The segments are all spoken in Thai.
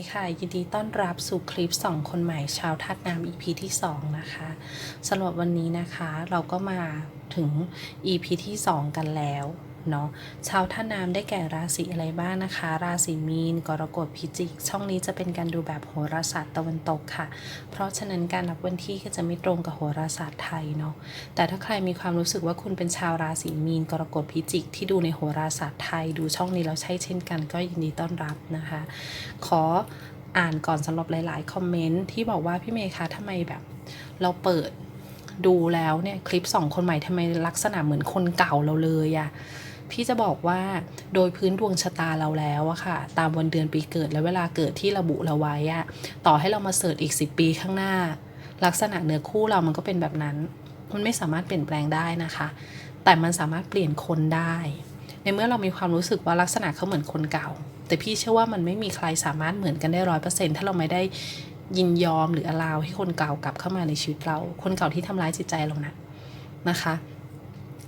ดีค่ะยินดีต้อนรับสู่คลิป 2 คนใหม่ชาวธาตุน้ำ EP ที่ 2 นะคะสำหรับวันนี้นะคะเราก็มาถึง EP ที่ 2 กันแล้ว เนาะชาวธาน้ำได้แก่ราศีอะไรบ้างนะคะ ราศีมีน กรกฎพิจิก ช่องนี้จะเป็นการดูแบบโหราศาสตร์ตะวันตกค่ะ เพราะฉะนั้นการนับวันที่ก็จะไม่ตรงกับโหราศาสตร์ไทยเนาะแต่ถ้าใครมีความรู้สึกว่าคุณเป็นชาวราศีมีน กรกฎพิจิก ที่ดูในโหราศาสตร์ไทย ดูช่องนี้แล้วใช่เช่นกัน ก็ยินดีต้อนรับนะคะ ขออ่านก่อนสำหรับหลาย ๆ คอมเมนต์ที่บอกว่าพี่เมย์คะทำไมแบบ เราเปิดดูแล้วเนี่ย คลิปสองคนใหม่ทำไมลักษณะเหมือนคนเก่าเราเลยอะ พี่จะบอกว่าโดยพื้นดวงชะตาเราแล้วอะค่ะ ตามวันเดือนปีเกิดและเวลาเกิดที่ระบุเราไว้อะต่อให้เรามาเสิร์ชอีก 10 ปีข้างหน้า ลักษณะเนื้อคู่เรามันก็เป็นแบบนั้น มันไม่สามารถเปลี่ยนแปลงได้นะคะ แต่มันสามารถเปลี่ยนคนได้ ในเมื่อเรามีความรู้สึกว่าลักษณะเขาเหมือนคนเก่า แต่พี่เชื่อว่ามันไม่มีใครสามารถเหมือนกันได้ร้อยเปอร์เซ็นถ้าเราไม่ได้ยินยอมหรืออลาวให้คนเก่ากลับเข้ามาในชีวิตเรา คนเก่าที่ทำร้ายจิตใจเรานะนะคะ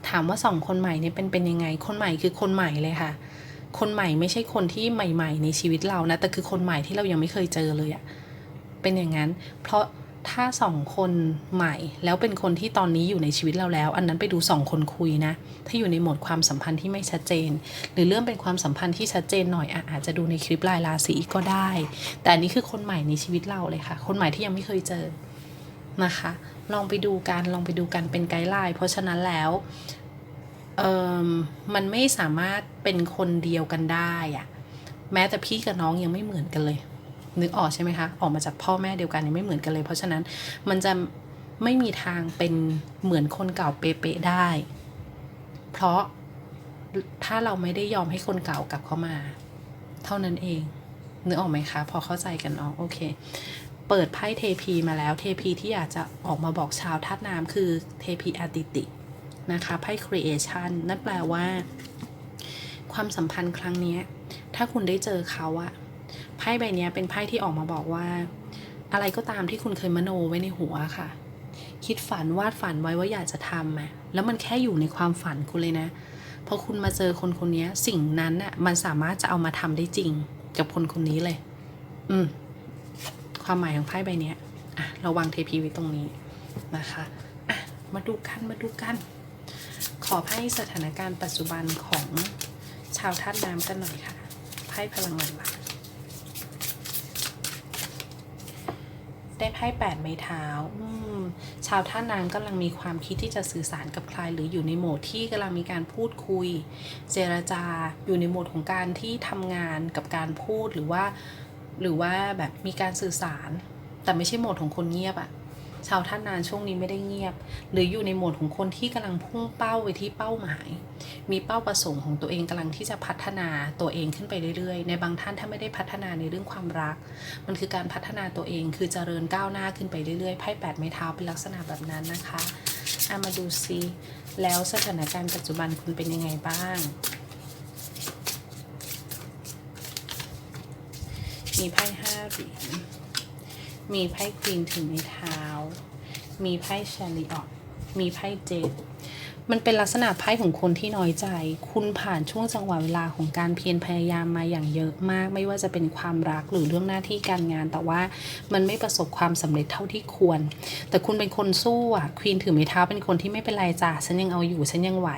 ถามว่าสองคนใหม่เนี่ยเป็นเป็นยังไง คนใหม่คือคนใหม่เลยค่ะ คนใหม่ไม่ใช่คนที่ใหม่ ๆ ในชีวิตเรานะแต่คือคนใหม่ที่เรายังไม่เคยเจอเลยอะเป็นอย่างนั้น เพราะถ้าสองคนใหม่ แล้วเป็นคนที่ตอนนี้อยู่ในชีวิตเราแล้ว อันนั้นไปดูสองคนคุยนะ ถ้าอยู่ในโหมดความสัมพันธ์ที่ไม่ชัดเจน หรือเรื่องเป็นความสัมพันธ์ที่ชัดเจนหน่อยอะอาจจะดูในคลิปลายราศีก็ได้ แต่อันนี้คือคนใหม่ในชีวิตเราเลยค่ะ คนใหม่ที่ยังไม่เคยเจอ นะคะ ลองไปดูกันลองไปดูกันเป็นไกด์ไลน์เพราะฉะนั้นแล้วเออมันไม่สามารถเป็นคนเดียวกันได้อะแม้แต่พี่กับน้องยังไม่เหมือนกันเลย นึกออกใช่ไหมคะ ออกมาจากพ่อแม่เดียวกันยังไม่เหมือนกันเลย เพราะฉะนั้นมันจะไม่มีทางเป็นเหมือนคนเก่าเป๊ะๆได้ เพราะถ้าเราไม่ได้ยอมให้คนเก่ากลับเข้ามา เท่านั้นเองนึกออกไหมคะ พอเข้าใจกันเนาะโอเค เปิดไพ่เทพีมาแล้วเทพีที่อยากจะออกมาบอกชาวธาตุน้ำคือเทพีอาติตินะคะไพ่ creation นั่นแปลว่า ความสัมพันธ์ครั้งนี้ถ้าคุณได้เจอเขาอะไพ่ใบนี้เป็นไพ่ที่ออกมาบอกว่า อะไรก็ตามที่คุณเคยมโนไว้ในหัวค่ะ คิดฝันวาดฝันไว้ว่าอยากจะทำอะแล้วมันแค่อยู่ในความฝันคุณเลยนะพอคุณมาเจอคนคนนี้สิ่งนั้นน่ะมันสามารถจะเอามาทำได้จริง กับคนคนนี้เลย อืม ความหมายของไพ่ใบนี้อะเราวางเทพีไว้ตรงนี้นะคะอะมาดูกันมาดูกัน ขอไพ่สถานการณ์ปัจจุบันของชาวธาตุน้ำกันหน่อยค่ะไพ่พลังงานหลักได้ไพ่แปดไม้เท้าอืมชาวท่าตุน้ำกำลังมีความคิดที่จะสื่อสารกับใคร หรืออยู่ในโหมดที่กำลังมีการพูดคุย เจรจา อยู่ในโหมดของการที่ทำงานกับการพูดหรือว่า หรือว่าแบบมีการสื่อสาร แต่ไม่ใช่โหมดของคนเงียบอะชาวท่านนานช่วงนี้ไม่ได้เงียบ หรืออยู่ในโหมดของคนที่กำลังพุ่งเป้าไปที่เป้าหมาย มีเป้าประสงค์ของตัวเองกำลังที่จะพัฒนาตัวเองขึ้นไปเรื่อยๆ ในบางท่านถ้าไม่ได้พัฒนาในเรื่องความรัก มันคือการพัฒนาตัวเองคือเจริญก้าวหน้าขึ้นไปเรื่อยๆไพ่แปดไม้เท้าเป็นลักษณะแบบนั้นนะคะอามาดูซิแล้วสถานการณ์ปัจจุบันคุณเป็นยังไงบ้าง มีไพ่ห้าเหรียญ มีไพ่ควีนถึงในเท้า มีไพ่ชาริออตมีไพ่เจ็ด มันเป็นลักษณะไพ่ของคนที่น้อยใจ คุณผ่านช่วงจังหวะเวลาของการเพียรพยายามมาอย่างเยอะมาก ไม่ว่าจะเป็นความรักหรือเรื่องหน้าที่การงาน แต่ว่ามันไม่ประสบความสำเร็จเท่าที่ควร แต่คุณเป็นคนสู้อะควีนถือไม้เท้าเป็นคนที่ไม่เป็นไรจ้ะฉันยังเอาอยู่ฉันยังไหว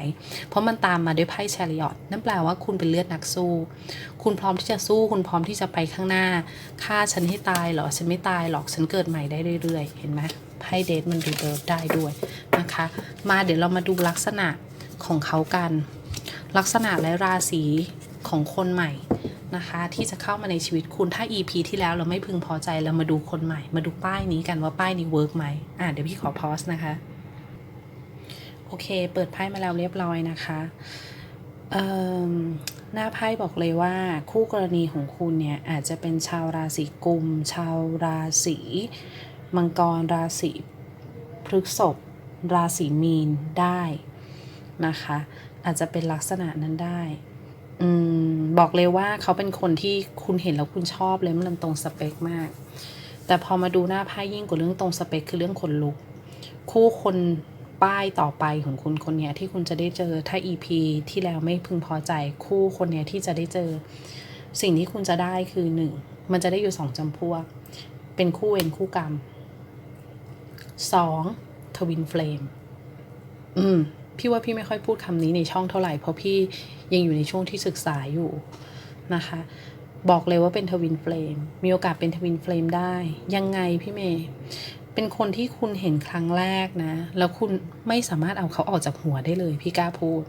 เพราะมันตามมาด้วยไพ่ชาริออตนั่นแปลว่าคุณเป็นเลือดนักสู้ คุณพร้อมที่จะสู้ คุณพร้อมที่จะไปข้างหน้าฆ่าฉันให้ตายเหรอฉันไม่ตายหรอกฉันเกิดใหม่ได้เรื่อยๆ เห็นไหม ไพ่เดทมันรีเบิร์ได้ด้วยนะคะ มาเดี๋ยวเรามาดูลักษณะของเขากัน ลักษณะและราศีของคนใหม่นะคะที่จะเข้ามาในชีวิตคุณถ้า EP ที่แล้วเราไม่พึงพอใจเรามาดูคนใหม่ มาดูป้ายนี้กันว่าป้ายนี้เวิร์กไหมอะเดี๋ยวพี่ขอพอสนะคะโอเค เปิดไพ่มาแล้วเรียบร้อยนะคะเอ่มหน้าไพ่บอกเลยว่าคู่กรณีของคุณเนี่ยอาจจะเป็นชาวราศีกุม ชาวราศี มังกรราศีพฤษภราศีมีนได้นะคะ อาจจะเป็นลักษณะนั้นได้อืมบอกเลยว่าเขาเป็นคนที่คุณเห็นแล้วคุณชอบเลยมันตรงสเปคมาก แต่พอมาดูหน้าไพ่ยิ่งกว่าเรื่องตรงสเปคคือเรื่องคนลุก คู่คนป้ายต่อไปของคุณคนนี้ที่คุณจะได้เจอถ้า EP ที่แล้วไม่พึงพอใจคู่คนนี้ที่จะได้เจอ สิ่งที่คุณจะได้คือหนึ่งมันจะได้อยู่สองจำพวก เป็นคู่เวรคู่กรรม สองทวินเฟลมอืม พี่ว่าพี่ไม่ค่อยพูดคำนี้ในช่องเท่าไหร่ เพราะพี่ยังอยู่ในช่วงที่ศึกษาอยู่นะคะ บอกเลยว่าเป็นทวินเฟลมมีโอกาสเป็นทวินเฟลมได้ ยังไงพี่เมย์เป็นคนที่คุณเห็นครั้งแรกนะ แล้วคุณไม่สามารถเอาเขาออกจากหัวได้เลย พี่กล้าพูด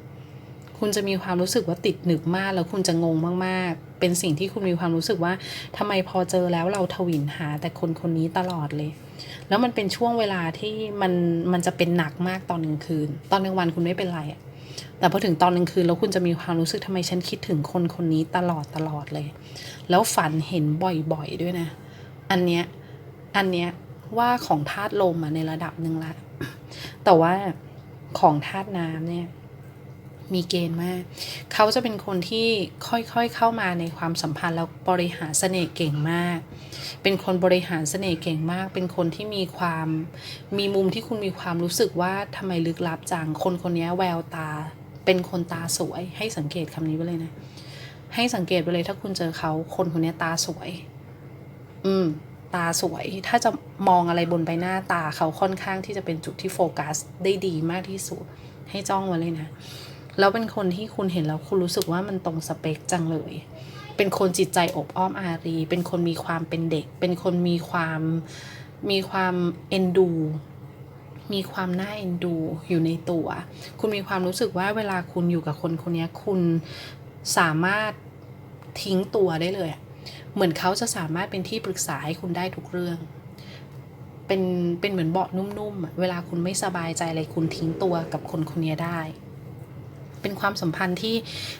คุณจะมีความรู้สึกว่าติดหนึบมาก แล้วคุณจะงงมากๆ เป็นสิ่งที่คุณมีความรู้สึกว่าทำไมพอเจอแล้วเราทวินหาแต่คนคนนี้ตลอดเลย แล้วมันเป็นช่วงเวลาที่มันมันจะเป็นหนักมากตอนกลางคืน ตอนกลางวันคุณไม่เป็นไรอะแต่พอถึงตอนกลางคืนแล้วคุณจะมีความรู้สึกทำไมฉันคิดถึงคนคนนี้ตลอดตลอดเลย แล้วฝันเห็นบ่อยๆด้วยนะ อันเนี้ยอันเนี้ยว่าของธาตุลมอะในระดับหนึ่งละ แต่ว่าของธาตุน้ำเนี่ย มีเกณฑ์มาก เขาจะเป็นคนที่ค่อยๆเข้ามาในความสัมพันธ์แล้วบริหารเสน่ห์เก่งมาก เป็นคนบริหารเสน่ห์เก่งมาก เป็นคนที่มีความมีมุมที่คุณมีความรู้สึกว่าทำไมลึกลับจัง คนคนนี้แววตา เป็นคนตาสวย ให้สังเกตคำนี้ไว้เลยนะ ให้สังเกตไปเลยถ้าคุณเจอเขาคนคนนี้ตาสวย อืม ตาสวย ถ้าจะมองอะไรบนใบหน้าตาเขาค่อนข้างที่จะเป็นจุดที่โฟกัสได้ดีมากที่สุด ให้จ้องไว้เลยนะ แล้วเป็นคนที่คุณเห็นแล้วคุณรู้สึกว่ามันตรงสเปคจังเลย เป็นคนจิตใจอบอ้อมอารี เป็นคนมีความเป็นเด็ก เป็นคนมีความมีความเอ็นดู มีความน่าเอ็นดูอยู่ในตัว คุณมีความรู้สึกว่าเวลาคุณอยู่กับคนคนนี้คุณสามารถทิ้งตัวได้เลย เหมือนเขาจะสามารถเป็นที่ปรึกษาให้คุณได้ทุกเรื่อง เป็นเป็นเหมือนเบาะนุ่มๆ เวลาคุณไม่สบายใจอะไรคุณทิ้งตัวกับคนคนนี้ได้ เป็นความสัมพันธ์ที่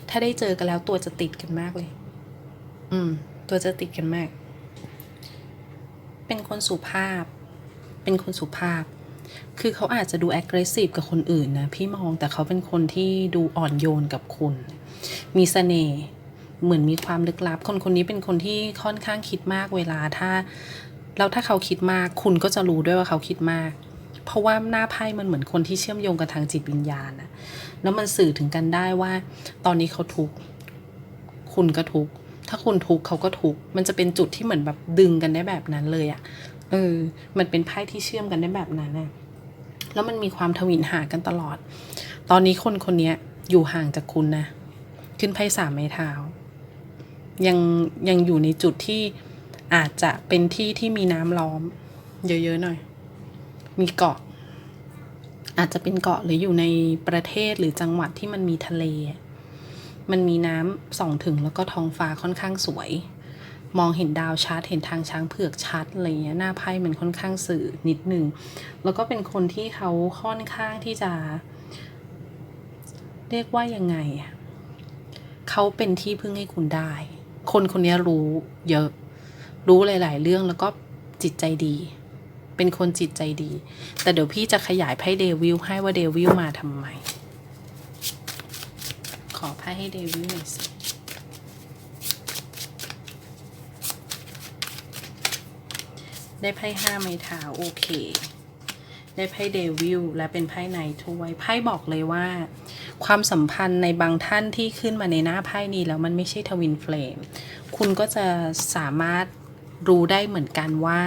ถ้าได้เจอกันแล้วตัวจะติดกันมากเลย อืม ตัวจะติดกันมาก เป็นคนสุภาพ เป็นคนสุภาพ คือเขาอาจจะดู aggressive กับคนอื่นนะพี่มองแต่เขาเป็นคนที่ดูอ่อนโยนกับคุณ มีเสน่ห์ เหมือนมีความลึกลับ คนคนนี้เป็นคนที่ค่อนข้างคิดมากเวลาถ้า แล้วถ้าเขาคิดมาก คุณก็จะรู้ด้วยว่าเขาคิดมาก เพราะว่าหน้าไพ่มันเหมือนคนที่เชื่อมโยงกันทางจิตวิญญาณนะแล้วมันสื่อถึงกันได้ว่า ตอนนี้เขาทุกข์คุณก็ทุกข์ถ้าคุณทุกข์เขาก็ทุกข์มันจะเป็นจุดที่เหมือนแบบดึงกันได้แบบนั้นเลยอะ่ะเออมันเป็นไพ่ที่เชื่อมกันได้แบบนั้นอะแล้วมันมีความทวินหากันตลอด ตอนนี้คนคนนี้อยู่ห่างจากคุณนะ ขึ้นไพ่สามไม้เท้า ยังยังอยู่ในจุดที่อาจจะเป็นที่ที่มีน้ำล้อม เยอะๆหน่อย มีเกาะ อาจจะเป็นเกาะหรืออยู่ในประเทศหรือจังหวัดที่มันมีทะเล มันมีน้ำส่องถึงแล้วก็ท้องฟ้าค่อนข้างสวย มองเห็นดาวชัดเห็นทางช้างเผือกชัดอะไรเงี้ยหน้าไพ่มันค่อนข้างสื่อนิดนึง แล้วก็เป็นคนที่เขาค่อนข้างที่จะ เรียกว่ายังไงเขาเป็นที่พึ่งให้คุณได้ คนคนนี้รู้เยอะ รู้หลาย ๆ เรื่องแล้วก็จิตใจดี เป็นคนจิตใจดี แต่เดี๋ยวพี่จะขยายไพ่เดวิลให้ว่าเดวิลมาทำไม ขอไพ่ให้เดวิลหน่อยสิได้ไพ่ห้าไม้เท้าโอเค ได้ไพ่เดวิลและเป็นไพ่ไนถ้วยไพ่บอกเลยว่า ความสัมพันธ์ในบางท่านที่ขึ้นมาในหน้าไพ่นี้แล้วมันไม่ใช่ทวินเฟลม คุณก็จะสามารถรู้ได้เหมือนกันว่า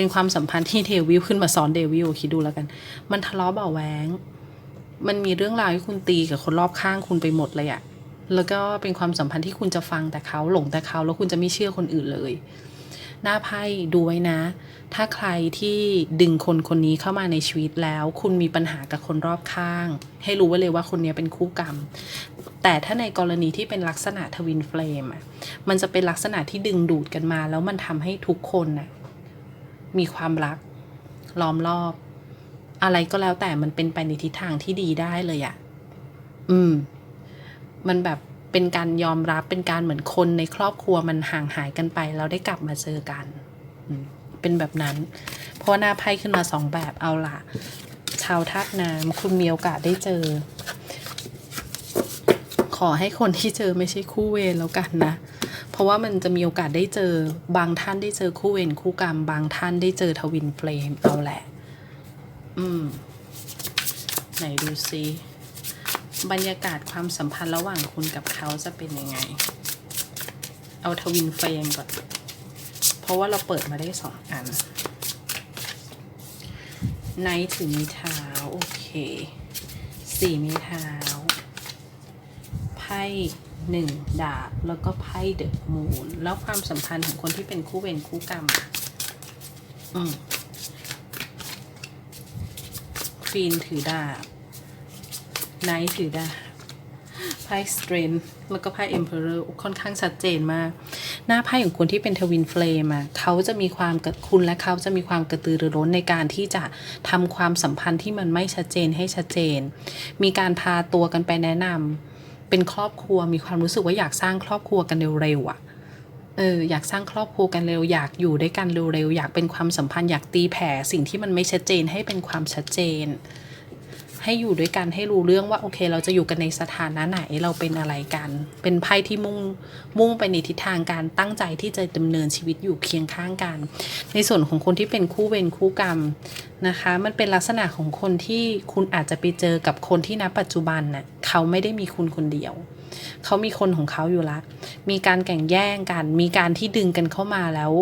เป็นความสัมพันธ์ที่เดวิลขึ้นมาซ้อนเดวิลคิดดูแล้วกัน มันทะเลาะเบาะแวงมันมีเรื่องราวให้คุณตีกับคนรอบข้างคุณไปหมดเลยอะแล้วก็เป็นความสัมพันธ์ที่คุณจะฟังแต่เขาหลงแต่เขาแล้วคุณจะไม่เชื่อคนอื่นเลย หน้าไพ่ดูไว้นะ ถ้าใครที่ดึงคนคนนี้เข้ามาในชีวิตแล้ว คุณมีปัญหากับคนรอบข้าง ให้รู้ไว้เลยว่าคนนี้เป็นคู่กรรม แต่ถ้าในกรณีที่เป็นลักษณะทวินเฟลมอะมันจะเป็นลักษณะที่ดึงดูดกันมา แล้วมันทำให้ทุกคนน่ะ มีความรัก ล้อมรอบ อะไรก็แล้วแต่มันเป็นไปในทิศทางที่ดีได้เลยอะ่ะ อืม มันแบบเป็นการยอมรับเป็นการเหมือนคนในครอบครัวมันห่างหายกันไปแล้วได้กลับมาเจอกัน เป็นแบบนั้น เพราะหน้าไพ่ขึ้นมาสองแบบเอาล่ะชาวธาตุน้ำคุณมีโอกาสได้เจอ ขอให้คนที่เจอไม่ใช่คู่เวรแล้วกันนะ ราะว่ามันจะมีโอกาสได้เจอบางท่านได้เจอคู่เวรคู่กรรม บางท่านได้เจอทวินเฟลมเอาแหละ อืม ไหนดูซิบรรยากาศความสัมพันธ์ระหว่างคุณกับเขาจะเป็นยังไง เอาทวินเฟลมก่อน เพราะว่าเราเปิดมาได้สองอันไนท์ถือมีเท้า โอเค สี่มีเท้า ไพ่ หนึ่งดาบแล้วก็ไพ่เดอะมูนแล้วความสัมพันธ์ของคนที่เป็นคู่เวรคู่กรรมอืมควีนถือดาบไนท์ถือดาบไพ่สเตรนแล้วก็ไพ่เอ็มเพอเรอร์ค่อนข้างชัดเจนมาก หน้าไพ่ของคนที่เป็นทวินเฟลมอะเขาจะมีความกคุณและเขาจะมีความกระตือรือร้นในการที่จะทำความสัมพันธ์ที่มันไม่ชัดเจนให้ชัดเจน มีการพาตัวกันไปแนะนำ เป็นครอบครัวมีความรู้สึกว่าอยากสร้างครอบครัวกันเร็วๆอะเอออยากสร้างครอบครัวกันเร็วอยากอยู่ด้วยกันเร็วๆอยากเป็นความสัมพันธ์อยากตีแผ่สิ่งที่มันไม่ชัดเจนให้เป็นความชัดเจน ให้อยู่ด้วยกันให้รู้เรื่องว่าโอเค เราจะอยู่กันในสถานะไหนเราเป็นอะไรกัน เป็นไพ่ที่มุ่งมุ่งไปในทิศทางการตั้งใจที่จะดำเนินชีวิตอยู่เคียงข้างกัน ในส่วนของคนที่เป็นคู่เวรคู่กรรมนะคะ มันเป็นลักษณะของคนที่คุณอาจจะไปเจอกับคนที่ณปัจจุบันน่ะเขาไม่ได้มีคุณคนเดียว เขามีคนของเขาอยู่ละ มีการแข่งแย่งกัน มีการที่ดึงกันเข้ามาแล้ว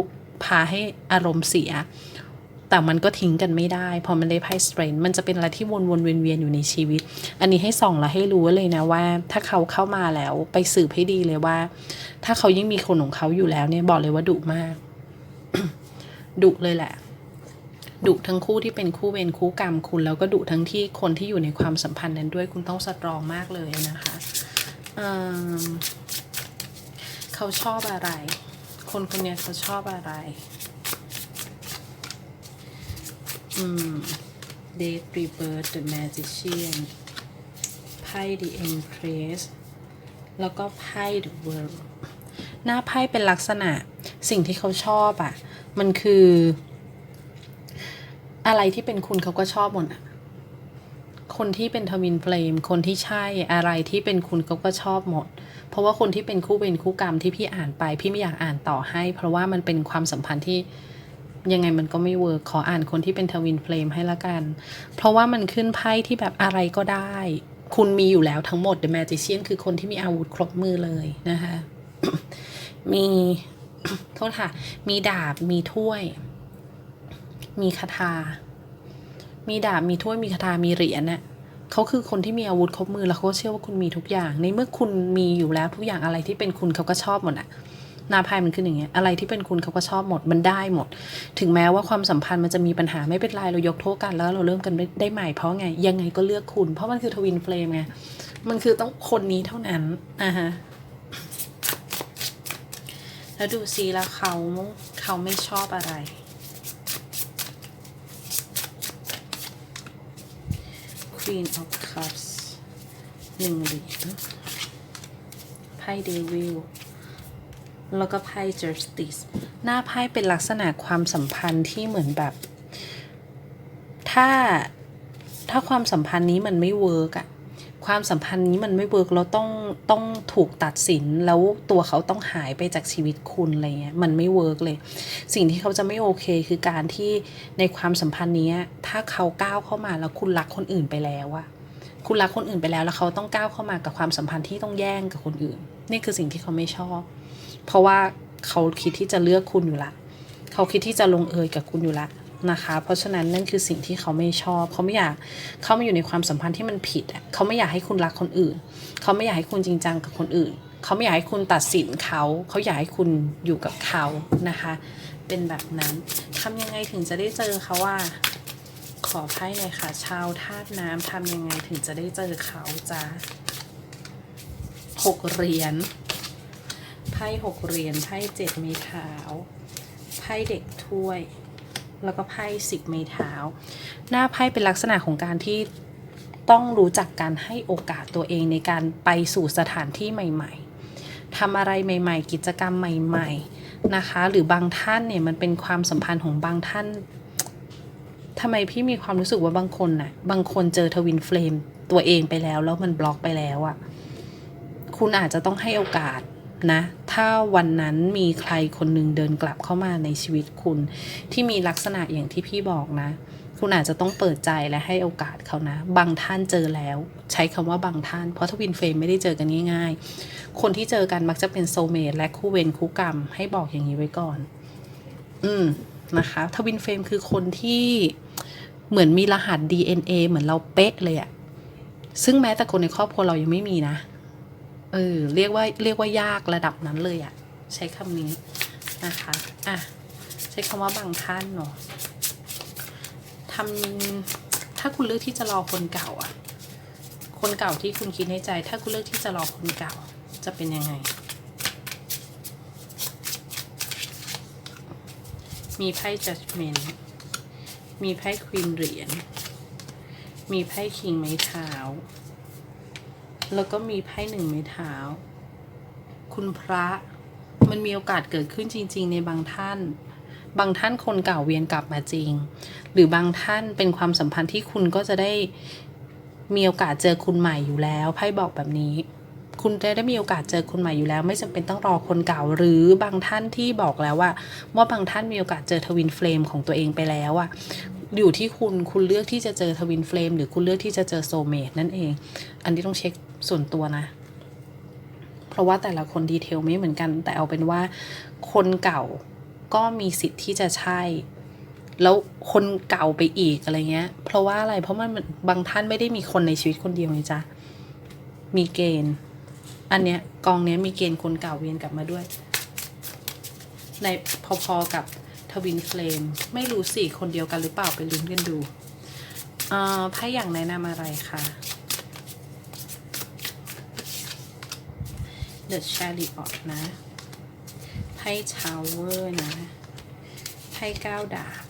พาให้อารมณ์เสีย แต่มันก็ทิ้งกันไม่ได้พอมันได้ไพ่สเตรนมันจะเป็นอะไรที่วนวนๆเวียนเวียนๆอยู่ในชีวิต อันนี้ให้ส่องแล้วให้รู้เลยนะว่า ถ้าเขาเข้ามาแล้วไปสืบให้ดีเลยว่า ถ้าเขายังมีคนของเขาอยู่แล้วเนี่ยบอกเลยว่าดุมาก ดุเลยแหละดุทั้งคู่ที่เป็นคู่เวรคู่กรรมคุณแล้วก็ดุทั้งที่คนที่อยู่ในความสัมพันธ์นั้นด้วยคุณต้องสตรองมากเลยนะคะเเขาชอบอะไร คนคนนี้เขาชอบอะไร อืม Date Rebirth The Magician ไพ่ The Empress แล้วก็ไพ่ The World หน้าไพ่เป็นลักษณะสิ่งที่เขาชอบอะ่ะ มันคือ อะไรที่เป็นคุณเขาก็ชอบหมดอะคนที่เป็นทวินเฟลมคนที่ใช่อะไรที่เป็นคุณเขาก็ชอบหมด เพราะว่าคนที่เป็นคู่เวรคู่กรรมที่พี่อ่านไป พี่ไม่อยากอ่านต่อให้ เพราะว่ามันเป็นความสัมพันธ์ที่ ยังไงมันก็ไม่เวิร์กขออ่านคนที่เป็นทวินเฟลมให้ละกัน เพราะว่ามันขึ้นไพ่ที่แบบอะไรก็ได้ คุณมีอยู่แล้วทั้งหมด The Magician คือคนที่มีอาวุธครบมือเลยนะคะ มีโทษค่ะ มีดาบ มีถ้วย มีคาถา มีดาบ มีถ้วย มีคาถา มีเหรียญน่ะเขาคือคนที่มีอาวุธครบมือแล้วเขาเชื่อว่าคุณมีทุกอย่าง ในเมื่อคุณมีอยู่แล้วทุกอย่างอะไรที่เป็นคุณเขาก็ชอบหมดอะ หนาไพ่มันขึ้นอย่างเงี้ยอะไรที่เป็นคุณเขาก็ชอบหมดมันได้หมด ถึงแม้ว่าความสัมพันธ์มันจะมีปัญหาไม่เป็นไรเรายกโทษกันแล้วเราเริ่มกันได้ใหม่เพราะไง ยังไงก็เลือกคุณ เพราะมันคือทวินเฟลมไงมันคือต้องคนนี้เท่านั้นอะฮะแล้วดูซิแล้วเขาเขาไม่ชอบอะไร Queen of Cups หนึ่งเหรียญไพ่เดวิล แล้วก็ไพ่ justice หน้าไพ่เป็นลักษณะความสัมพันธ์ที่เหมือนแบบ ถ้าถ้าความสัมพันธ์นี้มันไม่เวิร์กอะความสัมพันธ์นี้มันไม่เวิร์กเราต้องต้องถูกตัดสินแล้วตัวเขาต้องหายไปจากชีวิตคุณอะไรเงี้ยมันไม่เวิร์กเลย สิ่งที่เขาจะไม่โอเคคือการที่ในความสัมพันธ์นี้ถ้าเขาก้าวเข้ามาแล้วคุณรักคนอื่นไปแล้วอะคุณรักคนอื่นไปแล้วแล้วเขาต้องก้าวเข้ามากับความสัมพันธ์ที่ต้องแย่งกับคนอื่น นี่คือสิ่งที่เขาไม่ชอบ เพราะว่าเขาคิดที่จะเลือกคุณอยู่ละ เขาคิดที่จะลงเอยกับคุณอยู่ละนะคะ เพราะฉะนั้นนั่นคือสิ่งที่เขาไม่ชอบ เขาไม่อยากเข้ามาอยู่ในความสัมพันธ์ที่มันผิดเขาไม่อยากให้คุณรักคนอื่น เขาไม่อยากให้คุณจริงจังกับคนอื่น เขาไม่อยากให้คุณตัดสินเขา เขาอยากให้คุณอยู่กับเขานะคะ เป็นแบบนั้นทำยังไงถึงจะได้เจอเขาว่า ขอไพ่หน่อยค่ะ ชาวธาตุน้ำทำยังไงถึงจะได้เจอเขาจ้าหกเหรียญ ไพ่หกเหรียญไพ่เจ็ดไม้เท้าไพ่เด็กถ้วย แล้วก็ไพ่สิบไม้เท้า หน้าไพ่เป็นลักษณะของการที่ต้องรู้จักการให้โอกาสตัวเองในการไปสู่สถานที่ใหม่ ๆทำอะไรใหม่ ๆ กิจกรรมใหม่ ๆ นะคะ หรือบางท่านเนี่ยมันเป็นความสัมพันธ์ของบางท่านทำไมพี่มีความรู้สึกว่าบางคนน่ะบางคนเจอทวินเฟลมตัวเองไปแล้วแล้วมันบล็อกไปแล้วอะ คุณอาจจะต้องให้โอกาส นะ ถ้าวันนั้นมีใครคนหนึ่งเดินกลับเข้ามาในชีวิตคุณ ที่มีลักษณะอย่างที่พี่บอกนะ คุณอาจจะต้องเปิดใจและให้โอกาสเขานะ บางท่านเจอแล้ว ใช้คำว่าบางท่าน เพราะทวินเฟรมไม่ได้เจอกันง่ายๆ คนที่เจอกันมักจะเป็นโซเมตและคู่เวรคู่กรรม ให้บอกอย่างนี้ไว้ก่อน อืมนะคะทวินเฟรมคือคนที่เหมือนมีรหัส DNA เหมือนเราเป๊ะเลยอะซึ่งแม้แต่คนในครอบครัวเรายังไม่มีนะ เออเรียกว่าเรียกว่ายากระดับนั้นเลยอะใช้คำนี้นะคะอะใช้คำว่าบางท่านเนาะทำถ้าคุณเลือกที่จะรอคนเก่าอะ คนเก่าที่คุณคิดในใจ ถ้าคุณเลือกที่จะรอคนเก่า จะเป็นยังไง มีไพ่ judgment มีไพ่ควีนเหรียญมีไพ่คิงไม้เท้า แล้วก็มีไพ่หนึ่งไม้เท้า คุณพระ มันมีโอกาสเกิดขึ้นจริง ๆ ในบางท่าน บางท่านคนเก่าเวียนกลับมาจริง หรือบางท่านเป็นความสัมพันธ์ที่คุณก็จะได้มีโอกาสเจอคุณใหม่อยู่แล้วไพ่บอกแบบนี้ คุณจะได้มีโอกาสเจอคนใหม่อยู่แล้ว ไม่จำเป็นต้องรอคนเก่าหรือบางท่านที่บอกแล้วว่า ว่าบางท่านมีโอกาสเจอทวินเฟลมของตัวเองไปแล้วอะ อยู่ที่คุณคุณเลือกที่จะเจอทวินเฟลมหรือคุณเลือกที่จะเจอโซเมตนั่นเอง อันนี้ต้องเช็คส่วนตัวนะ เพราะว่าแต่ละคนดีเทลไม่เหมือนกัน แต่เอาเป็นว่า คนเก่าก็มีสิทธิ์ที่จะใช่ แล้วคนเก่าไปอีกอะไรเงี้ย เพราะว่าอะไรเพราะมันบางท่านไม่ได้มีคนในชีวิตคนเดียวไงจ๊ะมีเกณฑ์ อันเนี้ยกองเนี้ยมีเกณฑ์คนเก่าเวียนกลับมาด้วย ในพอๆกับ ทวินเฟลมไม่รู้สิคนเดียวกันหรือเปล่าไปลุ้นกันดูไพ่อย่างแนะนำอะไรคะ The Chariot นะไพ่ชาวเวอร์นะไพ่เก้าดาบ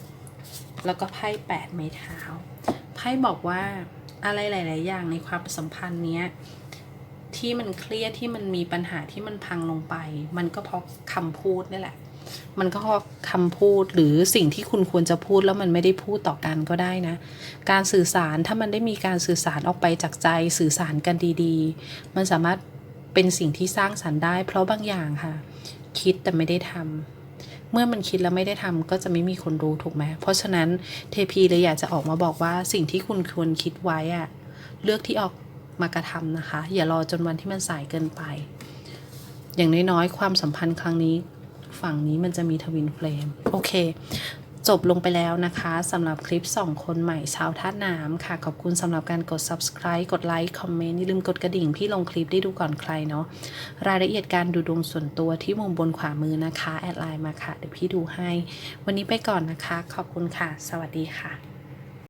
แล้วก็ไพ่แปดไม้เท้าไพ่บอกว่าอะไรหลาย ๆ อย่างในความสัมพันธ์เนี้ยที่มันเครียดที่มันมีปัญหาที่มันพังลงไป มันก็เพราะคำพูดนี่แหละ มันก็เพราะคำพูดหรือสิ่งที่คุณควรจะพูดแล้วมันไม่ได้พูดต่อกันก็ได้นะ การสื่อสารถ้ามันได้มีการสื่อสารออกไปจากใจสื่อสารกันดีๆ มันสามารถเป็นสิ่งที่สร้างสรรค์ได้ เพราะบางอย่างค่ะ คิดแต่ไม่ได้ทำเมื่อมันคิดแล้วไม่ได้ทำก็จะไม่มีคนรู้ถูกไหม เพราะฉะนั้นเทพีเลยอยากจะออกมาบอกว่าสิ่งที่คุณควรคิดไว้อะเลือกที่ออกมากระทำนะคะ อย่ารอจนวันที่มันสายเกินไป อย่างน้อยๆ ความสัมพันธ์ครั้งนี้ ฝั่งนี้มันจะมีทวินเฟลมโอเค จบลงไปแล้วนะคะสำหรับคลิป 2 คนใหม่ชาวท่าน้ำค่ะ ขอบคุณสำหรับการกด subscribe กดไลค์คอมเมนต์อย่าลืมกดกระดิ่งพี่ลงคลิปได้ดูก่อนใครเนาะรายละเอียดการดูดวงส่วนตัวที่มุมบนขวามือนะคะ แอดไลน์มาค่ะ เดี๋ยวพี่ดูให้ วันนี้ไปก่อนนะคะ ขอบคุณค่ะ สวัสดีค่ะ